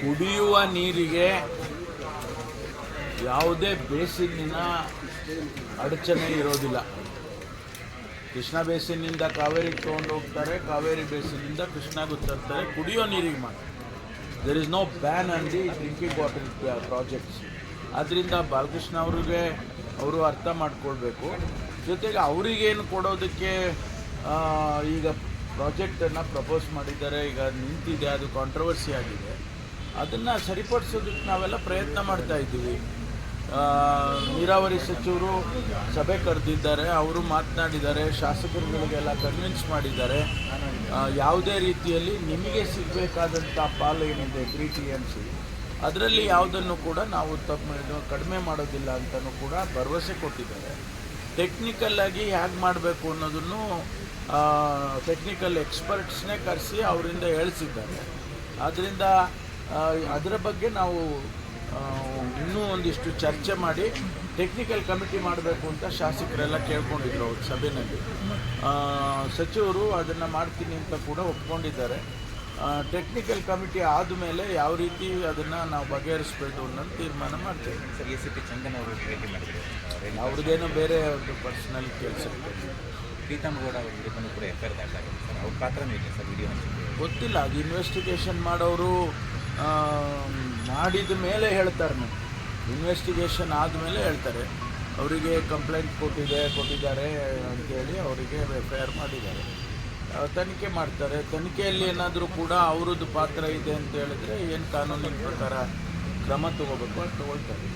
ಕುಡಿಯುವ ನೀರಿಗೆ ಯಾವುದೇ ಬೇಸಿನ್ನಿನ ಅಡಚಣೆ ಇರೋದಿಲ್ಲ. ಕೃಷ್ಣ ಬೇಸಿನಿಂದ ಕಾವೇರಿಗೆ ತೊಗೊಂಡು ಹೋಗ್ತಾರೆ, ಕಾವೇರಿ ಬೇಸಿನಿಂದ ಕೃಷ್ಣ ತರ್ತಾರೆ ಕುಡಿಯೋ ನೀರಿಗೆ ಮಾತ್ರ. There is no ban on the drinking water projects ಆದ್ದರಿಂದ ಬಾಲಕೃಷ್ಣ ಅವ್ರಿಗೆ ಅವರು ಅರ್ಥ ಮಾಡ್ಕೊಳ್ಬೇಕು. ಜೊತೆಗೆ ಅವರಿಗೇನು ಕೊಡೋದಕ್ಕೆ ಈಗ ಪ್ರಾಜೆಕ್ಟನ್ನು ಪ್ರಪೋಸ್ ಮಾಡಿದ್ದಾರೆ, ಈಗ ನಿಂತಿದೆ, ಅದು ಕಾಂಟ್ರವರ್ಸಿ ಆಗಿದೆ. ಅದನ್ನು ಸರಿಪಡಿಸೋದಕ್ಕೆ ನಾವೆಲ್ಲ ಪ್ರಯತ್ನ ಮಾಡ್ತಾ ಇದ್ದೀವಿ. ನೀರಾವರಿ ಸಚಿವರು ಸಭೆ ಕರೆದಿದ್ದಾರೆ, ಅವರು ಮಾತನಾಡಿದ್ದಾರೆ, ಶಾಸಕರುಗಳಿಗೆಲ್ಲ ಕನ್ವಿನ್ಸ್ ಮಾಡಿದ್ದಾರೆ. ಯಾವುದೇ ರೀತಿಯಲ್ಲಿ ನಿಮಗೆ ಸಿಗಬೇಕಾದಂಥ ಪಾಲು ಏನಿದೆ ತ್ರೀ ಟಿ ಎಂ ಸಿ ಅದರಲ್ಲಿ ಯಾವುದನ್ನು ಕೂಡ ನಾವು ತಪ್ಪು ಕಡಿಮೆ ಮಾಡೋದಿಲ್ಲ ಅಂತಲೂ ಕೂಡ ಭರವಸೆ ಕೊಟ್ಟಿದ್ದಾರೆ. ಟೆಕ್ನಿಕಲ್ಲಾಗಿ ಹೇಗೆ ಮಾಡಬೇಕು ಅನ್ನೋದನ್ನು ಟೆಕ್ನಿಕಲ್ ಎಕ್ಸ್ಪರ್ಟ್ಸ್ನೇ ಕರೆಸಿ ಅವರಿಂದ ಹೇಳಿಸಿದ್ದಾರೆ. ಆದ್ದರಿಂದ ಅದರ ಬಗ್ಗೆ ನಾವು ಇನ್ನೂ ಒಂದಿಷ್ಟು ಚರ್ಚೆ ಮಾಡಿ ಟೆಕ್ನಿಕಲ್ ಕಮಿಟಿ ಮಾಡಬೇಕು ಅಂತ ಶಾಸಕರೆಲ್ಲ ಕೇಳ್ಕೊಂಡಿದ್ರು ಅವ್ರ ಸಭೆಯಲ್ಲಿ ಸಚಿವರು ಅದನ್ನು ಮಾಡ್ತೀನಿ ಅಂತ ಕೂಡ ಒಪ್ಕೊಂಡಿದ್ದಾರೆ. ಟೆಕ್ನಿಕಲ್ ಕಮಿಟಿ ಆದ ಮೇಲೆ ಯಾವ ರೀತಿ ಅದನ್ನು ನಾವು ಬಗೆಹರಿಸಬೇಕು ಅನ್ನೋದು ತೀರ್ಮಾನ ಮಾಡ್ತೇವೆ. Sir A C P Chandan ಅವರು ಭೇಟಿ ಮಾಡಿದ್ರು. ಅವ್ರದ್ದೇನೋ ಬೇರೆ ಒಂದು ಪರ್ಸನಲ್ ಕೆಲಸ. ಪ್ರೀತಮ್ ಗೌಡ ಅವರ ವಿರುದ್ಧನೂ ಕೂಡ ಎಫ್ ಐ ಆರ್ ದಾಖಲಾಗಿದೆ. ಸರ್ ಅವ್ರ ಪಾತ್ರನೂ ಇದೆ ಸರ್ ವಿಡಿಯೋ ಗೊತ್ತಿಲ್ಲ ಅದು ಇನ್ವೆಸ್ಟಿಗೇಷನ್ ಮಾಡೋರು ಮಾಡಿದ ಮೇಲೆ ಹೇಳ್ತಾರೆ ನಾವು ಇನ್ವೆಸ್ಟಿಗೇಷನ್ ಆದಮೇಲೆ ಹೇಳ್ತಾರೆ. ಅವರಿಗೆ ಕಂಪ್ಲೇಂಟ್ ಕೊಟ್ಟಿದೆ ಕೊಟ್ಟಿದ್ದಾರೆ ಅಂತೇಳಿ ಅವರಿಗೆ ಎಫ್ ಐ ಆರ್ ಮಾಡಿದ್ದಾರೆ. ತನಿಖೆ ಮಾಡ್ತಾರೆ. ತನಿಖೆಯಲ್ಲಿ ಏನಾದರೂ ಕೂಡ ಅವರದ್ದು ಪಾತ್ರ ಇದೆ ಅಂತ ಹೇಳಿದ್ರೆ ಏನು ಕಾನೂನಿನ ಪ್ರಕಾರ ಕ್ರಮ ತಗೋಬೇಕು ಅಂತ ತಗೊಳ್ತಾರೆ.